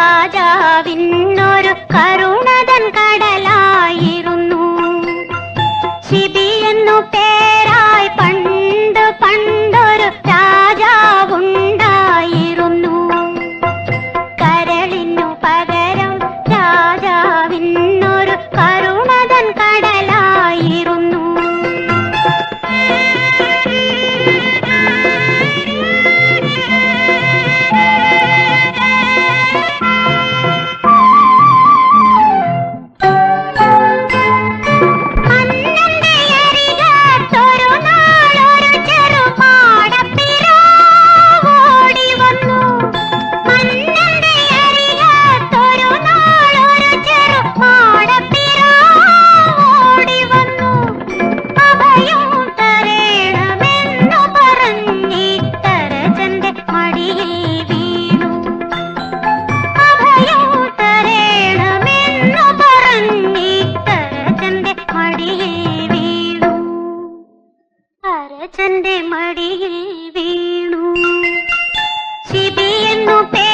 രാജാവിൻ അരജന്റെ മടിയിൽ വീണു. ശിബി എന്നു പേരായി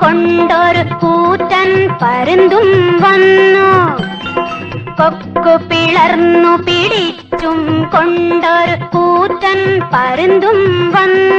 കൊണ്ടൊരു കൂറ്റൻ പരുന്തും വന്നു. കൊക്കു പിളർന്നു പിടിച്ചും കൊണ്ടൊരു കൂറ്റൻ പരുന്തും വന്നു.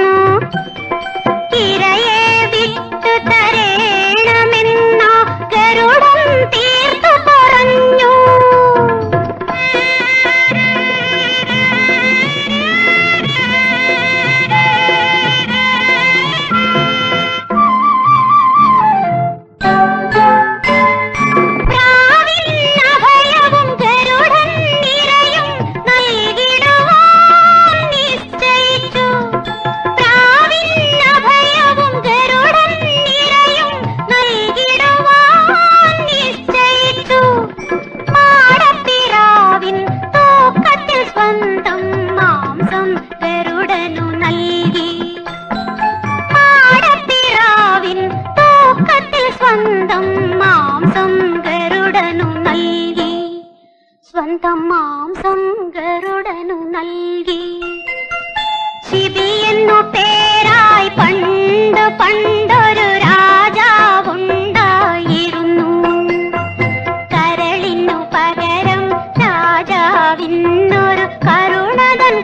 ഗരുഡനു നൽകി. മാടപ്പിറാവിൻ തൂക്കത്തിൽ സ്വന്തം മാംസം ഗരുഡനു നൽകി. സ്വന്തം മാംസം ഗരുഡനു നൽകി. ശിബി എന്നു പേരായി പണ്ട് പണ്ടൊരു രാജാവുണ്ടായിരുന്നു. കരളിനു പകരം രാജാവിനൊരു കരുണതൻ